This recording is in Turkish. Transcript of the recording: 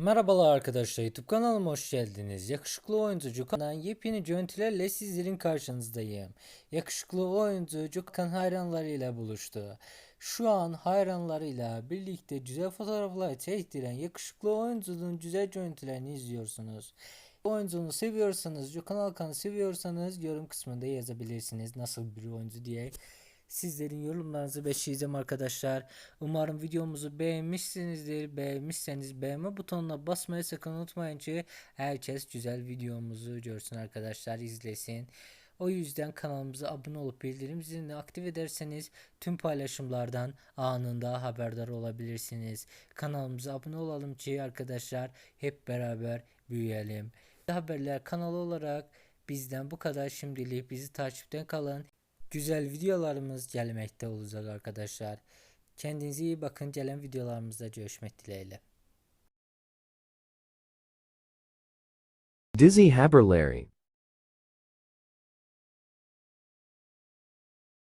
Merhabalar arkadaşlar YouTube kanalıma hoş geldiniz. Yakışıklı oyuncu Kan'dan yepyeni görüntülerle sizlerin karşınızdayım. Yakışıklı oyuncu Kan hayranlarıyla buluştu. Şu an hayranlarıyla birlikte güzel fotoğraflar çektiren yakışıklı oyuncunun güzel görüntülerini izliyorsunuz. Oyuncunu seviyorsanız, Gökhan Alkan'ı seviyorsanız yorum kısmında yazabilirsiniz nasıl bir oyuncu diye. Sizlerin yorumlarınızı bekleyeceğim arkadaşlar. Umarım videomuzu beğenmişsinizdir. Beğenmişseniz beğenme butonuna basmayı sakın unutmayın ki herkes güzel videomuzu görsün arkadaşlar izlesin. O yüzden kanalımıza abone olup bildirim zilini aktif ederseniz tüm paylaşımlardan anında haberdar olabilirsiniz. Kanalımıza abone olalım ki arkadaşlar hep beraber büyüyelim. Haberler kanalı olarak bizden bu kadar şimdilik bizi takipten kalın. Güzel videolarımız gelmekte olacak arkadaşlar. Kendinize iyi bakın. Gelen videolarımızda görüşmek dileğiyle. Dizzy Haberlary